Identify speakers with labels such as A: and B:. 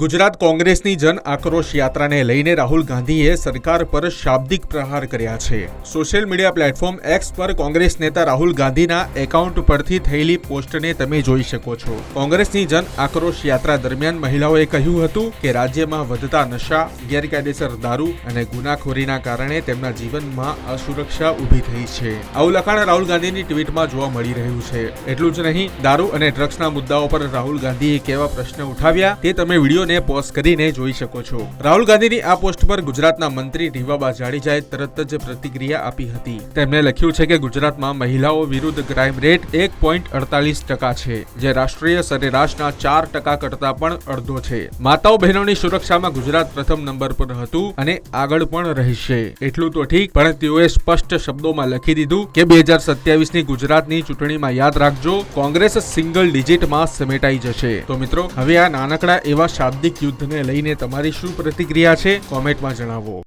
A: ગુજરાત કોંગ્રેસની જન આક્રોશ યાત્રાને લઈને રાહુલ ગાંધીએ સરકાર પર શાબ્દિક પ્રહાર કર્યા છે. સોશિયલ મીડિયા પ્લેટફોર્મ એક્સ પર કોંગ્રેસ નેતા રાહુલ ગાંધીના એકાઉન્ટ પરથી થયેલી પોસ્ટને તમે જોઈ શકો છો. કોંગ્રેસની જન આક્રોશ યાત્રા દરમિયાન મહિલાઓએ કહ્યું હતું કે રાજ્યમાં વધતા નશા, ગેરકાયદેસર દારૂ અને ગુનાખોરીના કારણે તેમના જીવનમાં અસુરક્ષા ઊભી થઈ છે. આવું લખાણ રાહુલ ગાંધીની ટ્વીટમાં જોવા મળી રહ્યું છે. એટલું જ નહીં, દારૂ અને ડ્રગ્સના મુદ્દાઓ પર રાહુલ ગાંધીએ કેવા પ્રશ્ન ઉઠાવ્યા તે તમે વિડીયોને પોઝ કરીને જોઈ શકો છો. રાહુલ ગાંધીની આ પોસ્ટ પર ગુજરાતના મંત્રી રીવાબા જાડેજાએ તરત જ પ્રતિક્રિયા આપી હતી. તેમણે લખ્યું છે કે ગુજરાતમાં મહિલાઓ વિરુદ્ધ ક્રાઇમ રેટ એક પોઈન્ટ અડતાલીસ ટકા છે, જે રાષ્ટ્રીય સરેરાશના ચાર ટકા કરતા પણ અડધો છે. માતાઓ બહેનોની સુરક્ષામાં ગુજરાત પ્રથમ નંબર પર હતું અને આગળ પણ રહેશે. એટલું તો ઠીક, પણ તેઓએ સ્પષ્ટ શબ્દોમાં લખી દીધું કે બે હજાર સત્યાવીસની ગુજરાતની ચૂંટણીમાં યાદ રાખજો, કોંગ્રેસ સિંગલ ડિજિટમાં સમેટાઈ જશે. તો મિત્રો, હવે આ નાનકડા એવા શાબ્દિક યુદ્ધને લઈને તમારી શું પ્રતિક્રિયા છે? કોમેન્ટમાં જણાવો.